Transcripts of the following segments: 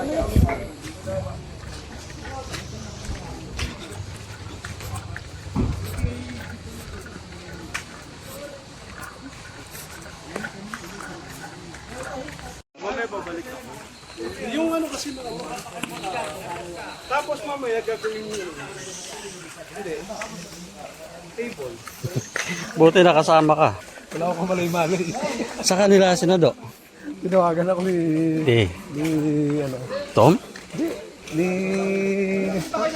Mamaya babalik ako. Yung ano kasi mga Tapos mamaya gagawin nyo. Hindi. Table. Buti nakasama ka. Wala akong malay-malay. Sa kanila sinado. Tinawagan ako ni... Eh, Ni... Ano? Tom? Ni...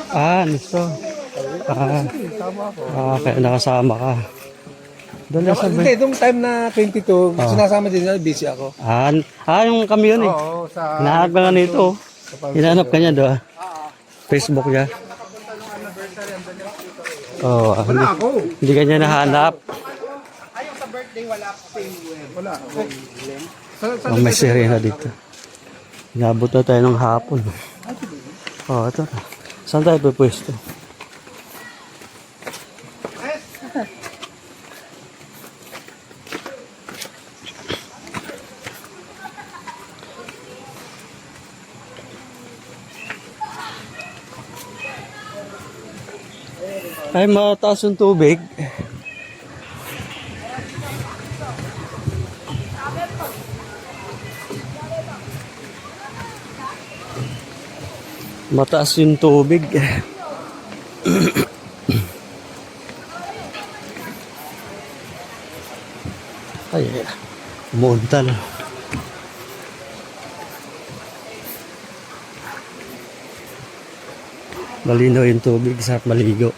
Ah, nito. Ah, Tama ako. ah, kaya nakasama ka. Doon na sa Hindi, itong time na 22, sinasama din nila, busy ako. Ah, ah, yung kami yun eh. Oo, sa... Hinahanap ka nga nito. Hinahanap ka niya doon. Facebook niya. Oo, oh, hindi, hindi ka niya nahanap. Wala. Sa, sa, Oh, may sirena dito. Inabot na tayo ng hapon. Oh, ito na. Saan tayo pupwesto? Ay, mataas yung tubig. Mataas yung tubig. Ay, umunta na. Malinaw yung tubig sa maligo.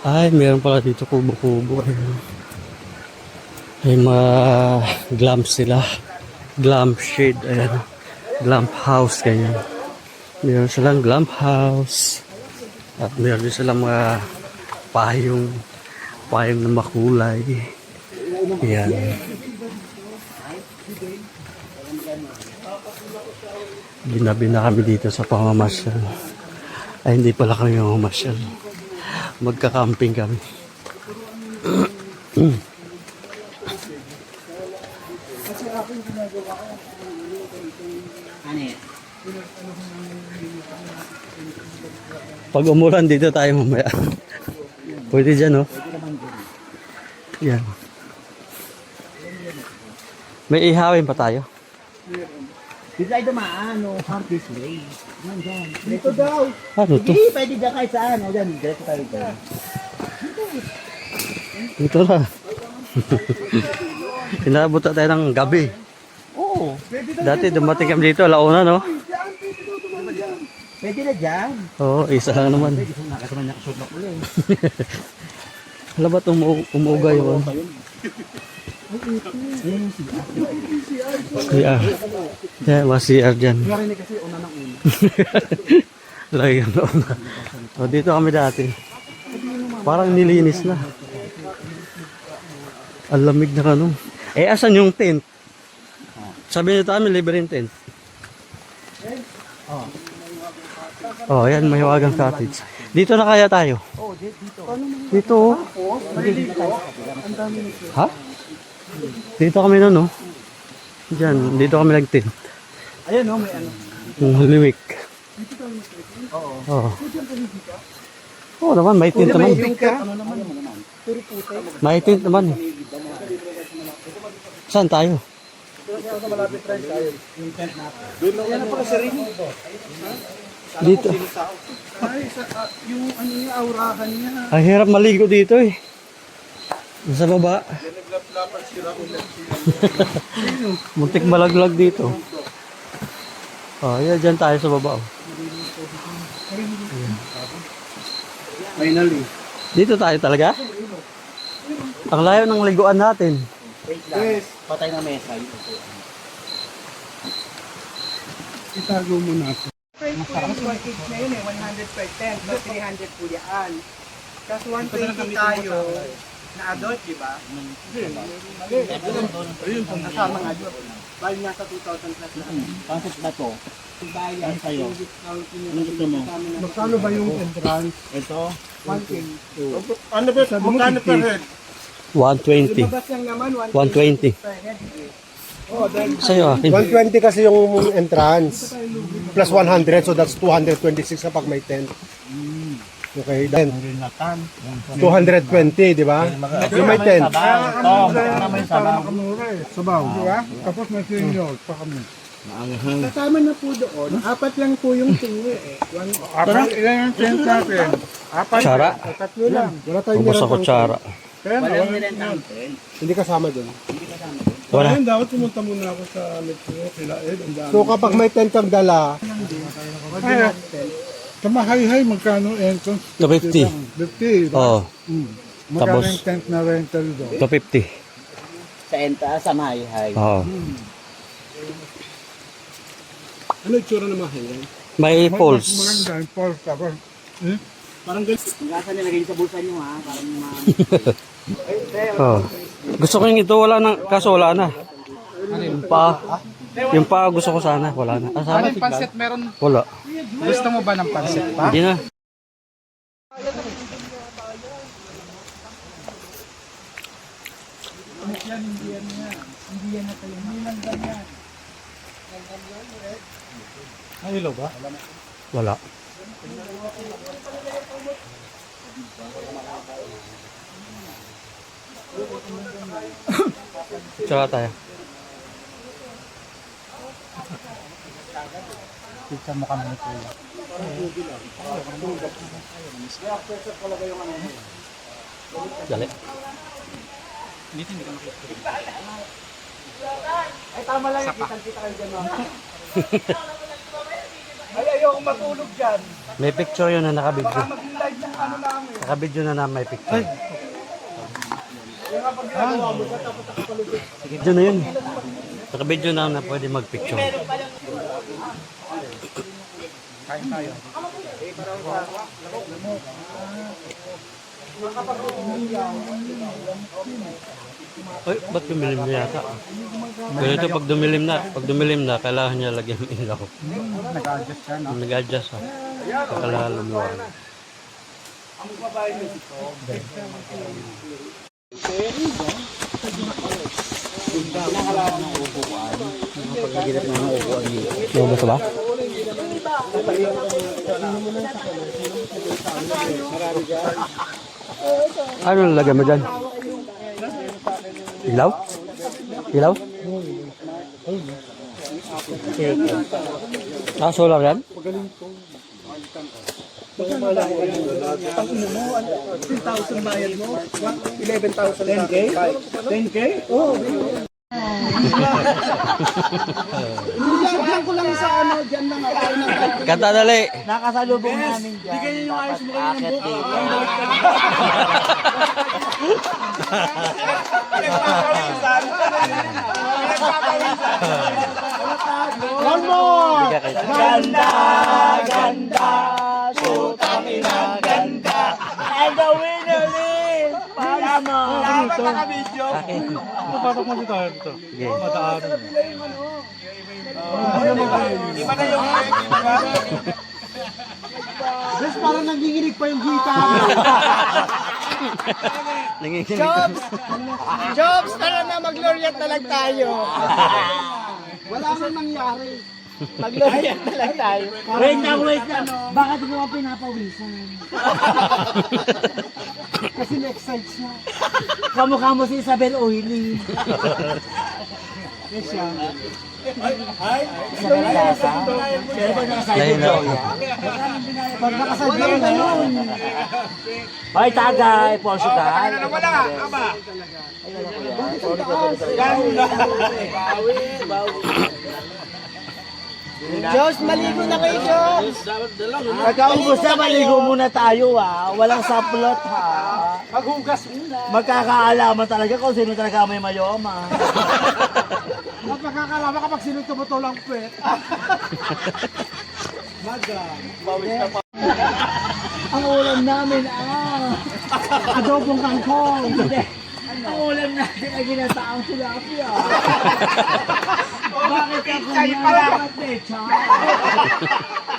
Ay, meron pala dito kubo-kubo. Ay, mga glam sila. Glam shade. Ayan. Glam house, ganyan. Meron silang glam house. At meron din silang mga payong payong na makulay. Yan. Ginabi na kami dito sa pamamasyal. Ay, hindi pala kami mamamasyal. Magka-camping kami. Pag umulan dito tayo mamaya. Pwede dyan, no? Yan. May ihawin pa tayo. Dito tayo dumaan, no? Come this way. Yan, dyan. Dito daw. Ano to? Hindi, pwede dyan kahit saan. O, dyan, diretso tayo dyan. Dito na. Inabot na tayo ng gabi. Oo, Dati dumating kami dito, launa, no? Pwede na dyan. Oo, isa lang naman. Pwede kung nakasama niya na ulit. Alam ba itong umuuga yun? CR. Yeah, mas CR dyan. Narinig kasi una ng una. Lagi yung launa. O, dito kami dati. Parang nilinis na. Ang lamig na kano. Eh, asan yung tent? Sabi tayo, may libre yung tent. Oh, yan, mahiwagang cottage. Dito na kaya tayo? Oo, dito. Dito. oh. Ha? Dito kami na, no? Diyan, dito kami nag-tent. Ayun, no, may ano. Yung Week. Oo. Oo. Oo naman, may tent naman. Ano. May tent naman. Saan tayo? Yan na pala sa ring. Dito. Ay, sa, ah, yung ano niya, aurahan niya. Ang hirap maligo dito eh. Sa baba. Muntik malaglag dito. Oh, yeah, dyan tayo sa baba. Oh. Finally. Dito tayo talaga? Ang layo ng liguan natin. Wait lang. Patay na mesa. Itago mo na ako. Mas 180 na yun eh, 100 per 10, plus 300 po yan. Tapos 120 tayo na adult, di ba? Hindi, mali. Ayun, kung kasama ng adult. Bali nasa 2,000 plus na. Pansit ba to? Bayan, Ano sa'yo? yung yun Ano gusto mo? Magkano ba yung entrance? Ito? 1K. Ano ba? Magkano per head? 120. Lumabas lang naman, 1K 120. Head. eh. Sa'yo akin. 120 kasi yung entrance. Plus 100, so that's 226 kapag may tent. Okay, then 220, di ba? Yung may tent. Nakamura eh. Sabaw. Di ba? Tapos may senior pa kami. Kasama na po doon, apat lang po yung tingi eh. One, Apat, ilan yung tent natin? Apat. Kutsara. Tatlo lang. Wala tayong Ubus pang- kutsara. Kaya na, Walang wala. nilentang tent. Hindi kasama dun. Wala. Ayun, dapat pumunta muna ako sa metro. Kila Ed, ang dami. So kapag may tent kang dala, Ay, sa mahay-hay, magkano entrance? No, 50. 50. Oo. Magkano Tapos- yung tent na rental doon? 250. Sa enta, sa mahay-hay. Oo. ano itsura ng mahal yan? May Mas poles. maganda yung pulse. Tapos, eh? Parang ganito. Kung nasa nilagay sa bulsa nyo ha, parang ma... Oo. Gusto ko yung ito, wala na. Kaso wala na. Yung pa. Yung pa gusto ko sana. Wala na. Ah, sana. pansit meron? Wala. Gusto mo ba ng pansit pa? Hindi na. Ay, ilaw ba? Wala. Tsaka tayo. Pizza mo kami ito. Dali. ay ayoko matulog dyan. May picture yun na nakabidyo. Mag-live ng ano namin. Nakabidyo na na may picture. Video na yun. Nakabidyo na na pwede magpicture. Ay, ba't dumilim na yata? Ganito pag dumilim na, pag dumilim na, kailangan niya lagyan ng ilaw. Nag-adjust siya, no? Nag-adjust ha. Kailangan lumuwag. Lumabas ba? Ano nalagay mo dyan? Ilaw? Ilaw? Ah, solar yan? 10,000 bayad mo. 11,000 10K? 10K? Oo. Ilagyan ko lang sa ano, lang ako. Kanta dali! Nakasalubong namin dyan. Bigyan niyo yung ayos mo kayo ng buko. One more! Ganda, ganda, sutang ina, ganda. And the winner is Panama. Dapat naka-video. Papatok mo dito. Ito. Sige. Madaan. Iba na yung di ba? Bes, parang nanginginig pa yung gitara. Nanginginig. Jobs! Jobs, tara na, mag-laureate na lang tayo. Wala man nangyari. Mag-laureate na lang tayo. Wait lang, wait lang. Bakit mo ako pinapawisan? Kasi na-excite siya. Kamukha mo si Isabel Oily. Yes, siya. Isabel Sasa. Pero pag nakasabi Lain na ako. Pag nakasabi ang ganun. Hoy, tagay, Portugal. Wala, aba. Diyos, maligo na kayo, Diyos. Pagkaubos na, maligo muna tayo ah. Walang saplot ha. Maghugas muna. Magkakaalaman talaga kung sino talaga may mayoma. At magkakalaman kapag sino tumutulong puwet. Maga. Ang ulam namin ah. Adobong kangkong. Ang ulam natin ay ginataang tilapia. Bakit ka kumalat pecha?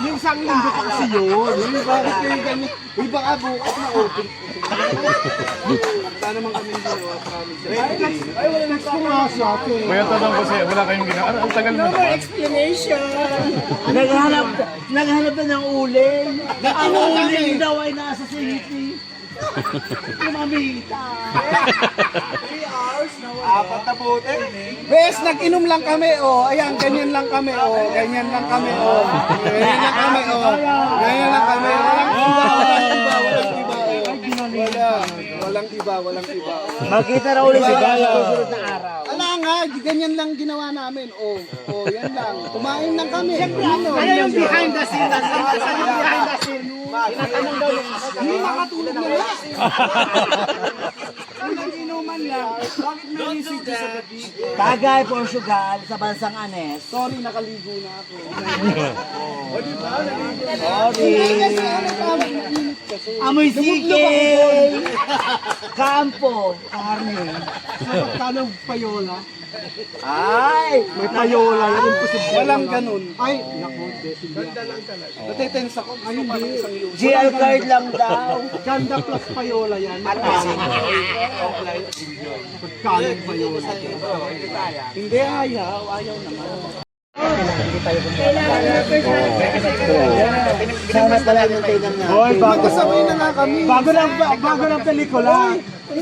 Yung isang linggo pa kasi yun. Yung bakit kayo ganyan. Uy, baka bukas na open. naman kami ginawa, promise. Ay, wala nang kumasa ate. Kuya, tanong ko sa'yo, wala kayong ginawa. Ano, ang tagal mo naman. Naghanap, naghanap na ng uling. Ang uling daw ay nasa city. Lumamita. Apat na bote. Bes, nag-inom lang kami, oh. Ayan, ganyan lang kami, oh. Ganyan lang kami, oh. Ganyan lang kami, oh. Ganyan lang kami. Walang iba, walang iba, oh. Wala. Walang iba, walang iba. Makita raw ulit si Gaya sa susunod na araw. Ala nga, ganyan lang ginawa namin. Oh, oh, yan lang. Kumain lang kami. Siyempre, ano, Ano yung behind the scene? Ano yung behind the scene? Hindi makatulog na nga. Nag-inuman lang, bakit may isip sa gabi? Tagay, Portugal, sa bansang Anes. Sorry, nakaligo na ako. Sorry. Kasi ano kami, mainit kasi. Amoy sige! Kampo, karne. Magkano payola? Ay! May payola yan. Imposible. Walang ganun. Ay, naku. Ganda lang talaga. Natitense ako. Ay, hindi. GL card lang daw. Ganda plus payola yan. Magkano yung payola? Hindi, ayaw. Ayaw naman. Sana pala yung tinang na. Hoy, bago. Magkasabay na nga kami. Bago ng, bago ng pelikula.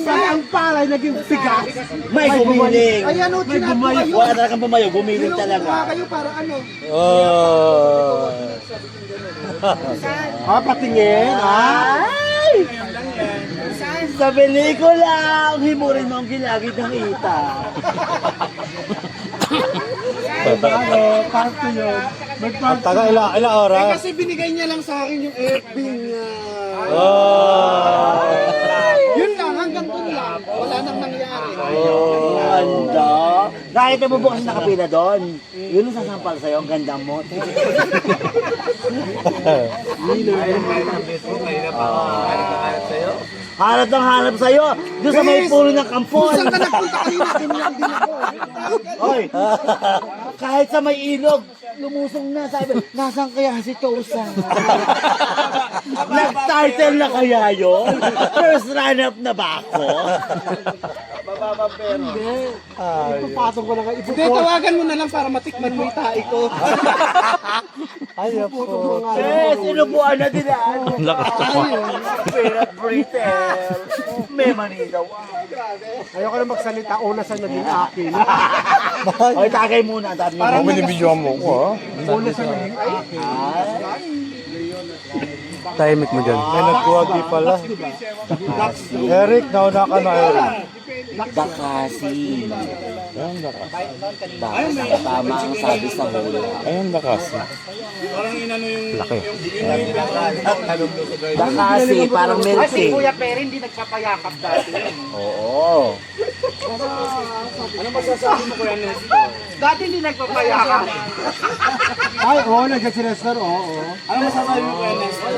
Saan ang palay naging bigas? May gumiling. Ayan o, mo kayo. Wala talagang pumayo, gumiling talaga. mukha kayo para ano. Ah, patingin, ah. Ay! Sa pelikula, ang himurin mo ang gilagid ng ita. Ano, party yun. Mag-party. Taga ilang, Eh oras? kasi binigay niya lang sa akin yung FB niya. Oh. Yun lang, hanggang dun lang. Wala nang nangyari. Oh, ganda. Kahit na bubukas na kapila doon, yun ang sasampal sa'yo, ang ganda mo. Hanap ng hanap sa'yo, doon sa may puno ng kampon. Saan ka nagpunta kanina? Ganyan din ako. Hoy, kahit sa may ilog, lumusong na, sabi, nasan kaya si Tosa? Nag-title na kaya yun? First run-up na ba ako? Ipapatong ko na nga. Hindi, tawagan mo na lang para matikman mo yung tae ko. Ayaw po. Eh, sinubuan na nila. Ang lakas ko. Peanut brittle. May manila. Ayaw ko na magsalita. Una sa naging akin. Hoy, tagay muna. Parang binibidyoan mo ko, ha? Una sa naging akin. Tahimik mo dyan. May nagkuwagi pala. Eric, nauna ka na, Eric. Dakasi. Dakasi. Tama ang sabi sa hula. Ayun, lakas. Laki. Dakasi, parang milk tea. Pero hindi nagpapayakap dati. Oo. Dati hindi nagpapayakap. Ay, oo. Nandiyan si Nestor. Oo. oo. Ano masasabi mo kaya Nestor?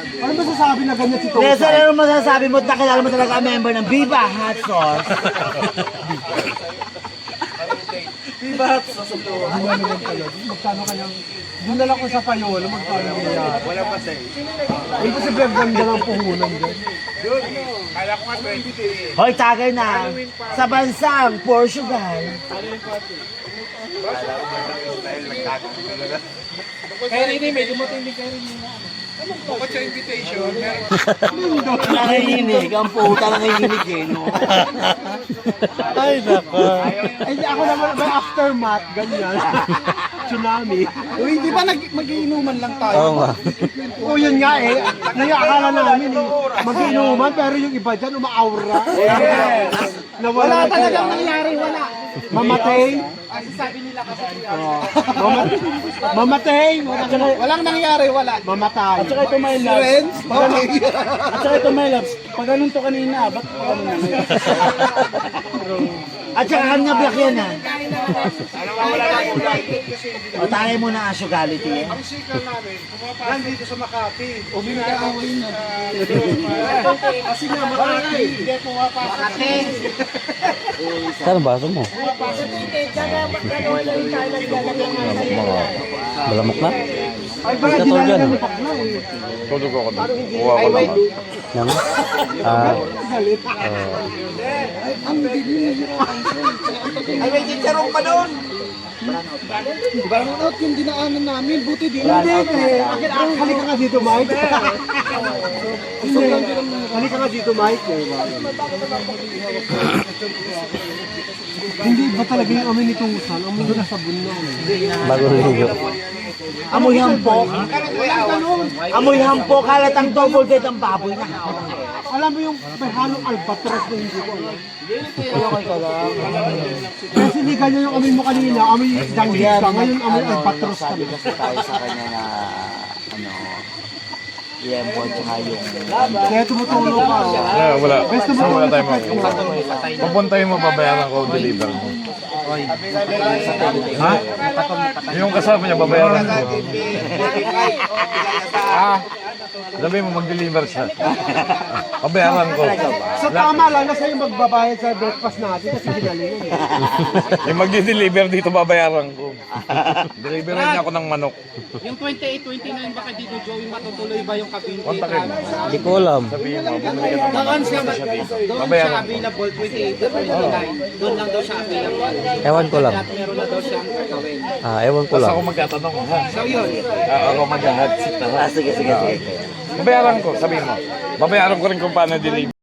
Ano masasabi na ganyan si Tosa? Nestor, ano masasabi mo? Nakilala mo talaga ang member ng Viva Hot Sauce. Magkano kanyang... Doon na lang ko sa payola. Magkano nangyayari? Wala pa sa'yo. Ay, kasi ganda ng puhunan dyan. Hoy, tagay na. Sa bansang Portugal. Kaya rin may dumating din kayo rin Bukod sa invitation, meron Nanginginig. Ang puta nanginginig eh, no? Ay, naka. Ay, ako naman, may aftermath, ganyan. Tsunami. Uy, di ba nag magiinuman lang tayo? Oo nga. Oo, yun nga eh. Nangakala namin eh. Mag-inuman, pero yung iba dyan, umaaura. Yes. Wala talagang nangyari, wala. Mamatay. Kasi sabi nila kasi Mamatay. Mamatay. Wala- walang nangyari, wala. Mamatay. At saka ito my loves. Friends, okay. At saka ito my loves. Pag ganun to kanina, ba't pa ganun na? At saka kanya black yan ah. O tayo muna ang sugality eh. Ang signal namin, pumapasok dito sa Makati. Uminakaaway na. Kasi nga, Makati. Hindi pumapasok. Saan ang baso mo? Malamok na? Katol dyan. oh. Tulog ako doon. Kuha ko lang. Yan. Ah, Ay, may chicharong pa doon. Burnout yung dinaanan namin. Buti di Hindi, eh. Halika nga dito, Mike. Hindi, halika nga dito, Mike. Hindi ba talaga yung amoy nitong usan? Amoy na sabon na. eh. bagong ligo. Amoy hampok. Amoy hampok. Halatang double dead ang baboy na. Alam mo yung may halong albatros na hindi ko alam. Kasi hindi ganyan yung amoy mo kanina, amoy danggit ka. Ngayon amoy albatros ka. tayo sa kanya na ano Yempo tsaka yung Kaya tumutulong ka. Wala, wala. So, wala tayo mo, babayaran ko, deliver mo. Ha? Yung kasama niya, babayaran ko. Ah, sabi mo, mag-deliver siya. Babayaran ko. So tama lang, nasa yung magbabayad sa breakfast natin kasi ginalingan eh. Yung mag-deliver dito, babayaran ko. Deliveran niya ako ng manok. Yung 28, 29 baka dito Joey matutuloy ba yung kabinti? Kontakin mo. Hindi ko alam. Sabihin mo, bumili ka ng Doon siya, doon siya Babayaran available 28 to 29. Doon lang daw siya available. Ewan ko lang. At meron na daw siyang gagawin. Ah, ewan ko Basta lang. ako magtatanong, ha? So yun. Ah, ako mag-hard sit. Ah, sige, sige, sige. Babayaran ko, sabihin mo. Babayaran ko rin kung paano deliver.